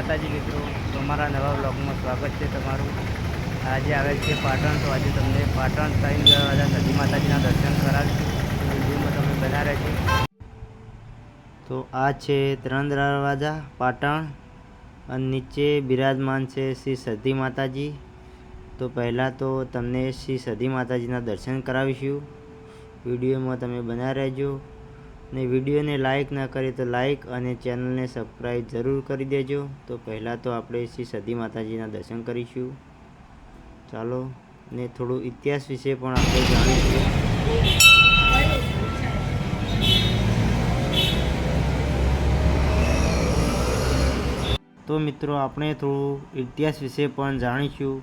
માતાજી મિત્રો, તો અમારા નવા બ્લોગમાં સ્વાગત છે તમારું. આજે આવેલ છે પાટણ, તો આજે તમને પાટણ સાઈન દરવાજા સતી માતાજીના દર્શન કરાવીશું. તમે બધા રહેજો. તો આ છે ત્રણ દરવાજા પાટણ, અને નીચે બિરાજમાન છે શ્રી સતી માતાજી. તો પહેલાં તો તમને શ્રી સતી માતાજીના દર્શન કરાવીશું. વિડીયોમાં તમે બના રહેજો. ને વિડીયોને લાઈક ના કરે તો લાઈક અને ચેનલને સબસ્ક્રાઈબ જરૂર કરી દેજો. તો પહેલાં તો આપણે શ્રી સતી માતાજીના દર્શન કરીશું. ચાલો, ને થોડું ઇતિહાસ વિશે પણ આપણે જાણીશું. તો મિત્રો, આપણે થોડું ઇતિહાસ વિશે પણ જાણીશું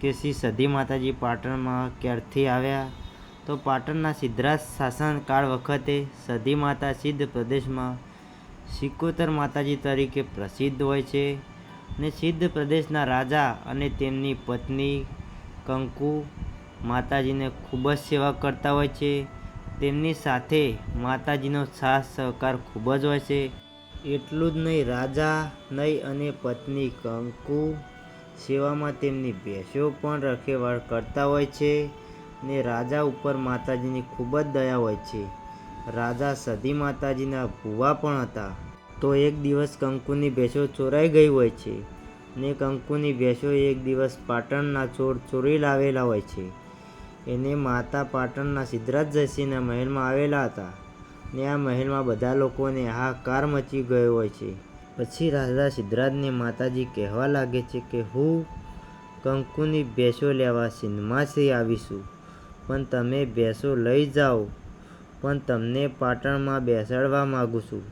કે શ્રી સધી માતાજી પાટણમાં ક્યારથી આવ્યા તો પાટણના સિદ્ધરાજ શાસનકાળ વખતે સધી માતા સિદ્ધ પ્રદેશમાં સિકોતર માતાજી તરીકે પ્રસિદ્ધ હોય છે ને સિદ્ધ પ્રદેશના રાજા અને તેમની પત્ની કંકુ માતાજીને ખૂબ જ સેવા કરતા હોય છે. તેમની સાથે માતાજીનો સાથ સહકાર ખૂબ જ હોય છે. એટલું જ નહીં, રાજા નહીં અને પત્ની કંકુ સેવામાં તેમની ભેંસો પણ રખેવાળ કરતા હોય છે. ને રાજા ઉપર માતાજીની ખૂબ જ દયા હોય છે. રાજા સધી માતાજીના ભુવા પણ હતા. તો એક દિવસ કંકુની ભેંસો ચોરાઈ ગઈ હોય છે ને કંકુની ભેંસો એક દિવસ પાટણના ચોર ચોરી લાવેલા હોય છે. એને માતા પાટણના સિદ્ધરાજ જયસિંહના મહેલમાં આવેલા હતા ને આ મહેલમાં બધા લોકોને હાહાકાર મચી ગયો હોય છે. પછી રાજા સિદ્ધરાજને માતાજી કહેવા લાગે છે કે, હું કંકુની ભેંસો લેવા સિંધમાંથી આવીશું. પણ તમે ભેંસો લઈ જાઓ. પણ તમને પાટણમાં બેસાડવા માગું છું.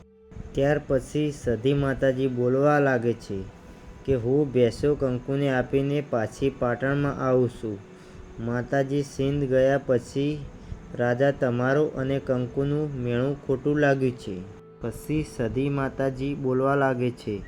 ત્યાર પછી સધી માતાજી બોલવા લાગે છે કે હું ભેંસો કંકુને આપીને પાછી પાટણમાં આવું છું. માતાજી સિંધ ગયા પછી રાજા તમારો અને કંકુનું મેણું ખોટું લાગ્યું છે. પછી સધી માતાજી બોલવા લાગે છે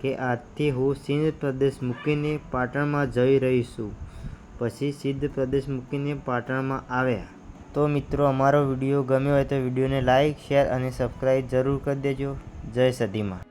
કે આજથી હું સિંધ પ્રદેશ મૂકીને પાટણમાં જઈ રહી છું. પછી સિદ્ધ પ્રદેશ મૂકીને પાટણમાં આવ્યા. તો મિત્રો, અમારો વીડિયો ગમ્યો હોય તો વિડીયોને લાઈક, શેર અને સબસ્ક્રાઈબ જરૂર કરી દેજો. જય સદીમાં